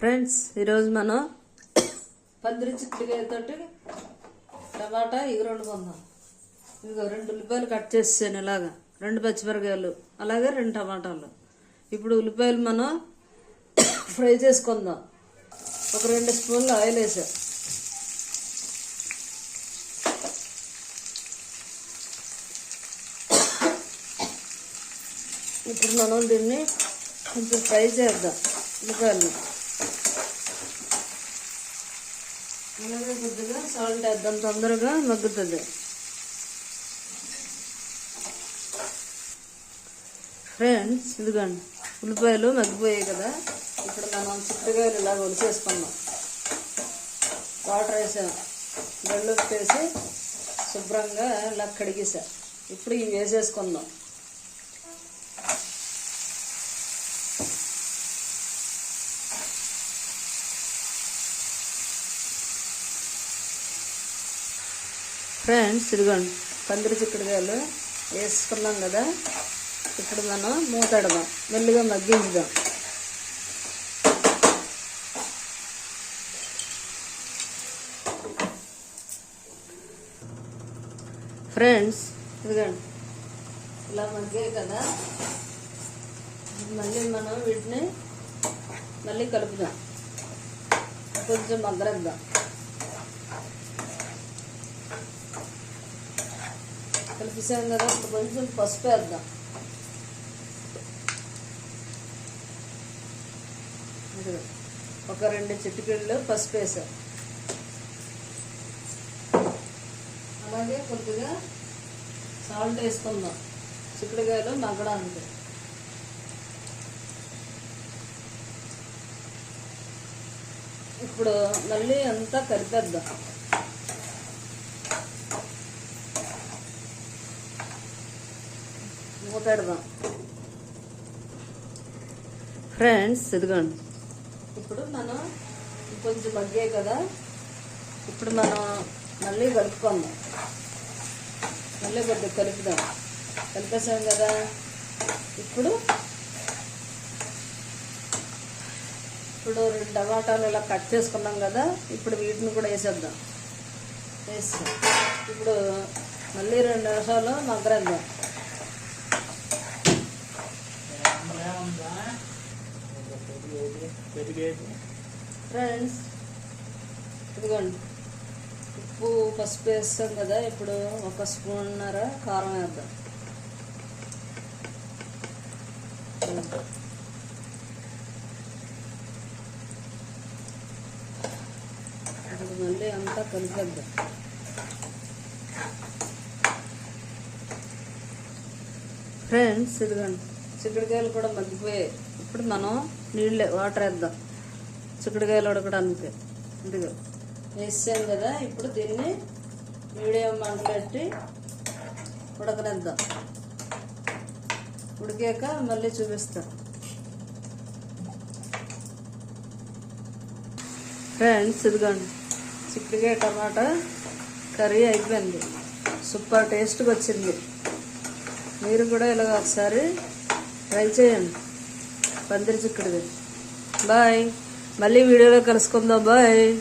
Friends ఈరోజు మనం పందిరి చిక్కుడుకాయతోటి టమాటా ఎగురు కొందాం. ఇదిగో రెండు ఉల్లిపాయలు కట్ చేసాను ఇలాగా. రెండు పచ్చిమిరకాయలు అలాగే రెండు టమాటాలు. ఇప్పుడు ఉల్లిపాయలు మనం ఫ్రై చేసుకుందాం. ఒక రెండు స్పూన్లు ఆయిల్ వేసాం. ఇప్పుడు మనం దీన్ని కొంచెం ఫ్రై చేద్దాం ఉల్లిపాయలు అలాగే కొద్దిగా సాల్ట్ వేద్దాం తొందరగా మగ్గుతుంది. ఫ్రెండ్స్ ఇదిగోండి ఉల్లిపాయలు మగ్గిపోయాయి కదా. ఇప్పుడు మనం చిక్కుడుకాయలు ఇలా ఒలిసేసుకున్నాం వాటర్ వేసాం. గళ్ళు వేసి శుభ్రంగా ఇలా కడిగేసా. ఇప్పుడు ఇవి వేసేసుకుందాం. ఫ్రెండ్స్ ఇదిగోండి పందిరి చిక్కుడుగాయలు వేసుకున్నాం కదా. ఇప్పుడు మనం మూతడదాం. మెల్లిగా మగ్గించుదాం. ఫ్రెండ్స్ ఇదిగోండి ఇలా మగ్గాయి కదా. మళ్ళీ మనం వీటిని మళ్ళీ కలుపుదాం. కొంచెం మగ్గరద్దాం కలిపిసాం కదా ఇప్పుడు కొంచెం పసుపు వేద్దాం. ఒక రెండు చిటికెళ్ళు పసుపు వేసాం. అలాగే కొద్దిగా సాల్ట్ వేసుకుందాం. చిక్కుడుకాయలు మగ్గడానికి ఇప్పుడు మళ్ళీ అంతా కలిపేద్దాం. మూతడదాం ఫ్రెండ్స్ ఇదిగోండి. ఇప్పుడు మనం కొంచెం మగ్గే కదా. ఇప్పుడు మనం మళ్ళీ కలుపుకుందాం. మళ్ళీ కొద్దిగా కలుపుదాం. కలిపేసాం కదా. ఇప్పుడు ఇప్పుడు రెండు టమాటాలు ఇలా కట్ చేసుకున్నాం కదా. ఇప్పుడు వీటిని కూడా వేసేద్దాం. వేసి ఇప్పుడు మళ్ళీ రెండు నిమిషాలు మగ్గరేద్దాం ఫ్రెండ్స్ ఇదిగోండి. ఉప్పు పసుపు వేస్తాం కదా ఇప్పుడు ఒక స్పూన్నర కారం వేద్దాం. ఇప్పుడు మళ్ళీ అంతా కలిపేద్దాం. ఫ్రెండ్స్ ఇదిగోండి. చిక్కుడుకాయలు కూడా మగ్గిపోయాయి. ఇప్పుడు మనం నీళ్ళు వాటర్ వేద్దాం. చిక్కుడుకాయలు ఉడకడానికి. ఇదిగో. వేసాం కదా ఇప్పుడు దీన్ని మీడియం మంట పెట్టి ఉడకనిద్దాం. ఉడికాక మళ్ళీ చూపిస్తాం. ఫ్రెండ్స్ ఇదిగోండి. చిక్కుడుకాయ టమాటా కర్రీ అయిపోయింది. సూపర్ టేస్ట్గా వచ్చింది. మీరు కూడా ఇలా ఒకసారి ట్రై చేయండి. పందిరి చిక్కడిది. బాయ్. మళ్ళీ వీడియోలో కలుసుకుందాం. బాయ్.